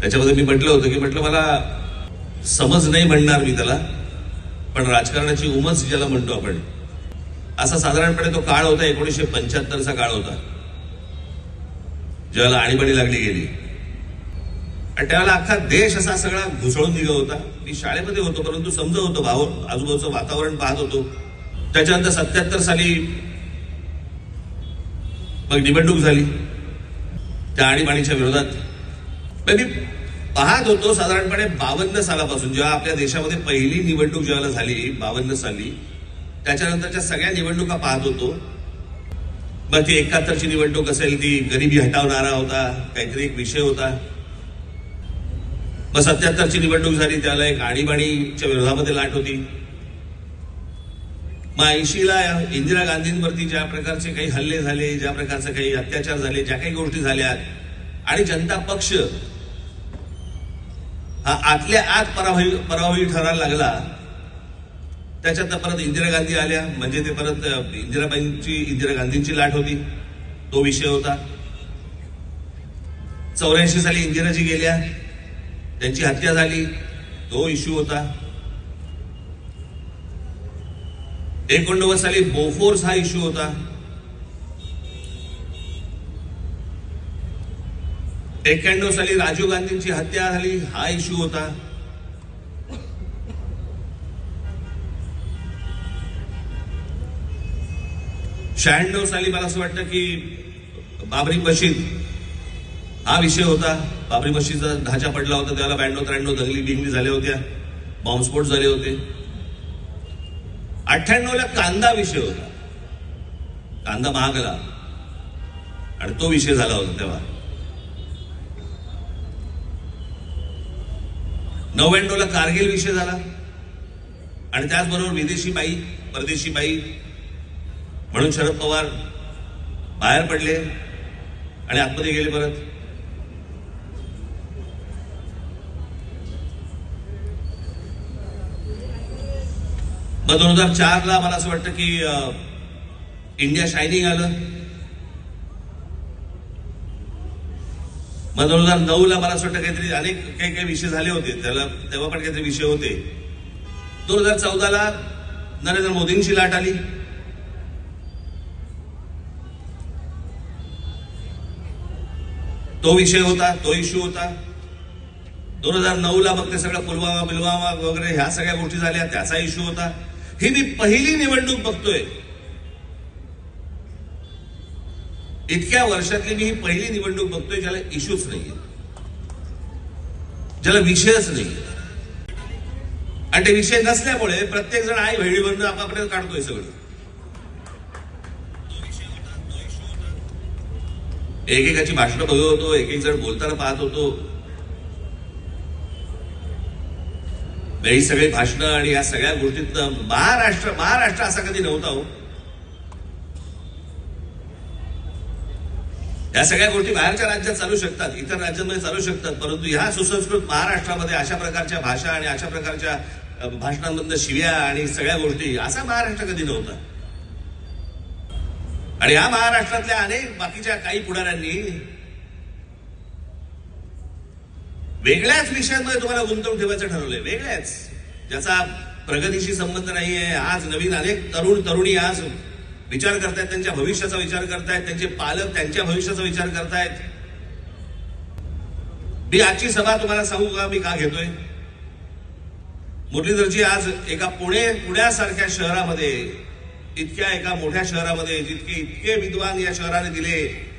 त्याच्यामध्ये मी म्हटलं होतं की म्हटलं मला समज नाही म्हणणार मी त्याला पण राजकारणाची उमज ज्याला म्हणतो आपण असा साधारणपणे तो काळ होता एकोणीसशे पंच्याहत्तरचा काळ होता. ज्याला आणीबाणी लागली गेली. आणि त्यावेळेला अख्खा देश असा सगळा घुसळून निघत होता. मी शाळेमध्ये होतो परंतु समजत होतो भाव आजूबाजूचं वातावरण पाहत होतो. त्याच्यानंतर सत्याहत्तर साली मग निवडणूक झाली. त्या आणीबाणीच्या विरोधात मी पाहत होतो साधारणपणे बावन्न सालापासून जेव्हा आपल्या देशामध्ये पहिली निवडणूक ज्याला झाली बावन्न साली त्याच्यानंतरच्या सगळ्या निवडणुका पाहत होतो. मग ती एकाहत्तरची निवडणूक असेल ती गरिबी हटावणारा होता काहीतरी एक विषय होता. मग सत्याहत्तरची निवडणूक झाली त्याला एक आणीबाणीच्या विरोधामध्ये लाट होती. मग ऐंशीला इंदिरा गांधींवरती ज्या प्रकारचे काही हल्ले झाले ज्या प्रकारचे काही अत्याचार झाले ज्या काही गोष्टी झाल्या आणि जनता पक्ष हा आतल्या आत पराभवी पराभवी ठरायला लागला त्याच्यात परत इंदिरा गांधी आल्या म्हणजे ते परत इंदिराबाईंची इंदिरा गांधींची लाट होती तो विषय होता. चौऱ्याऐंशी साली इंदिराजी गेल्या त्यांची हत्या झाली तो इश्यू होता. एकोणनव्वद साली बोफोर्स हा इश्यू होता. एक्क्याण्णव साली राजीव गांधींची हत्या झाली हा इश्यू होता. शहाण्णव साली मला असं वाटतं की बाबरी मशीद हा विषय होता. बाबरी मशीदचा ढाचा पडला होता त्याला ब्याण्णव त्र्याण्णव दंगली डिंगली झाल्या होत्या. बॉम्बस्फोट झाले होते. अठ्ठ्याण्णवला कांदा विषय होता. कांदा महागला. आणि तो विषय झाला होता तेव्हा. नव्याण्णवला कारगिल विषय झाला. आणि त्याचबरोबर विदेशी बाई परदेशी बाई म्हणून शरद पवार बाहेर पडले आणि आतमध्ये गेले परत. मग दोन हजार चारला मला असं वाटतं की इंडिया शायनिंग आलं. मग दोन हजार नऊ ला मला असं वाटतं काहीतरी अनेक काही काही विषय झाले होते. त्याला तेव्हा पण काहीतरी विषय होते. दोन हजार चौदाला नरेंद्र मोदींची लाट आली. तो विषय होता तो इश्यू होता. दोन हजार नऊ ला मग ते सगळं पुलवामा बिलवामा वगैरे ह्या सगळ्या गोष्टी झाल्या त्याचा इश्यू होता. ही मी पहिली निवडणूक बघतोय. इतक्या वर्षातली मी ही पहिली निवडणूक बघतोय ज्याला इश्यूच नाहीये ज्याला विषयच नाहीये आणि ते विषय नसल्यामुळे प्रत्येक जण आई बहिणीवरनं आपापर्यंत काढतोय सगळं. एकेकाची भाषणं बघत होतो एक एक जण बोलताना पाहत होतो. ही सगळी भाषणं आणि या सगळ्या गोष्टीतनं महाराष्ट्र महाराष्ट्र असा कधी नव्हता हो. या सगळ्या गोष्टी बाहेरच्या राज्यात चालू शकतात इतर राज्यांमध्ये चालू शकतात परंतु ह्या सुसंस्कृत महाराष्ट्रामध्ये अशा प्रकारच्या भाषा आणि अशा प्रकारच्या भाषणांमधनं शिव्या आणि सगळ्या गोष्टी असा महाराष्ट्र कधी नव्हता. आणि या महाराष्ट्रातल्या अनेक बाकीच्या काही पुढाऱ्यांनी वेगळ्याच विषयांमध्ये तुम्हाला गुंतवून ठेवायचं ठरवलंय वेगळ्याच. ज्याचा प्रगतीशी संबंध नाहीये. आज नवीन अनेक तरुण तरुणी आज विचार करतायत त्यांच्या भविष्याचा विचार करतायत त्यांचे पालक त्यांच्या भविष्याचा विचार करतायत. मी आजची सभा तुम्हाला सांगू का? मी का घेतोय? मुरलीधरजी आज एका पुणे पुण्यासारख्या शहरामध्ये इतक्या एका मोठ्या शहरामध्ये जितके इतके विद्वान या शहराने दिले